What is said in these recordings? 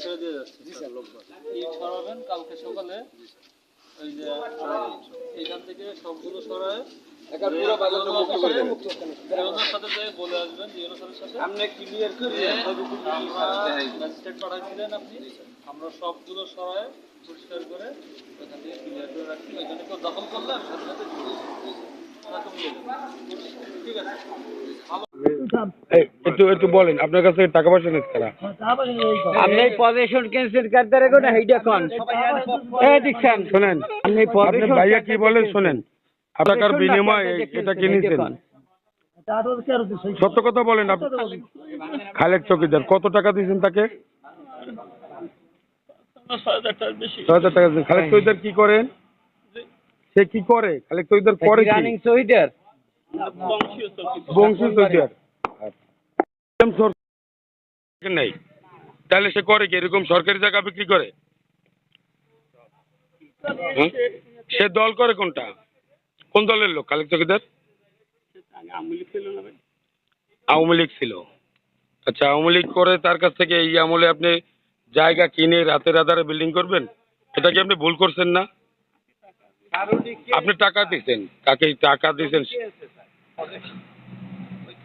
ছেড়ে দিয়ে যাচ্ছে ইট সরাবেন কালকে সকালে ওই যে এইখান থেকে সবগুলো সরায় আমরা সবগুলো সরায় পরিষ্কার করে ওখান থেকে ক্লিয়ার করে রাখছি। ওইখানে কেউ দখল করলে আমি সাথে সাথে। ঠিক আছে। একটু একটু বলেন আপনার কাছে টাকা পয়সা নিচ্ছে আপনি পজিশন ক্যান্সেল করতে রেখো না এইটা কোন? এই দেখছেন শোনেন আপনি পজিশন ভাইয়া কি বলেন শোনেন টাকার বিনিময়ে এটা কিনেছেন সত্য কথা বলেন আপনি খালেক চকিদার কত টাকা দিয়েছেন তাকে? ছয় হাজার টাকা খালেক চকিদার কি করেন? সে কি করে? খালেক চকিদার করে কি? বংশী চকিদার। নেই। তাহলে সে করে কি? এরকম সরকারি জায়গা বিক্রি করে? সে দল করে কোনটা? কোন দলের লোক? খালেক চকিদার আওয়ামী লীগ ছিল আচ্ছা আওয়ামী লীগ করে তার কাছ থেকে এই আমলে আপনি জায়গা কিনে রাতের আধারে বিল্ডিং করবেন? এটা কি আপনি ভুল করছেন না? আপনি টাকা দিচ্ছেন কাকে টাকা দিচ্ছেন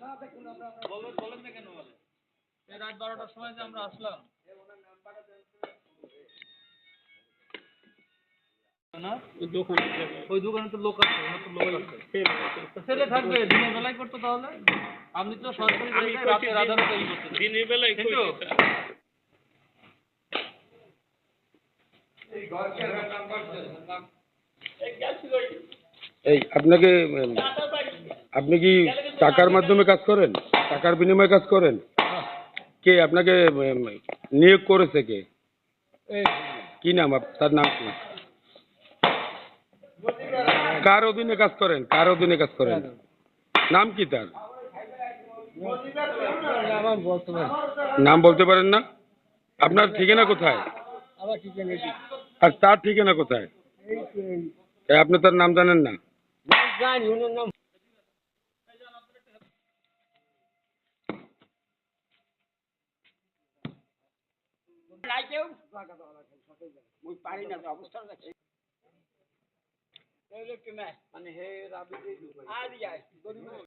সালা বানা দিকে এই রাত বারোটার সময় যে আমরা আসলাম। ওই দোকানে তো লোক আছে লোক আছে। ছেলে থাকবে দিনের বেলায় করতো তাহলে? আপনি তো সরকারি রাতের আধারে তৈরি করতেন। দিনের বেলায় এই আপনাকে আপনি কি টাকার মাধ্যমে কাজ করেন? টাকার বিনিময়ে কাজ করেন? কে আপনাকে নিয়োগ করেছে কে? কি নাম তার নাম কি? কার অধীনে কাজ করেন? কার অধীনে কাজ করেন? নাম কি তার? নাম বলতে পারেন না? আপনার ঠিকানা কোথায়? আর তার ঠিকানা কোথায়? আপনি তার নাম জানেন না? কেউ মুই পারি না অবস্থা আছে মানে হে রাবি আদি যায়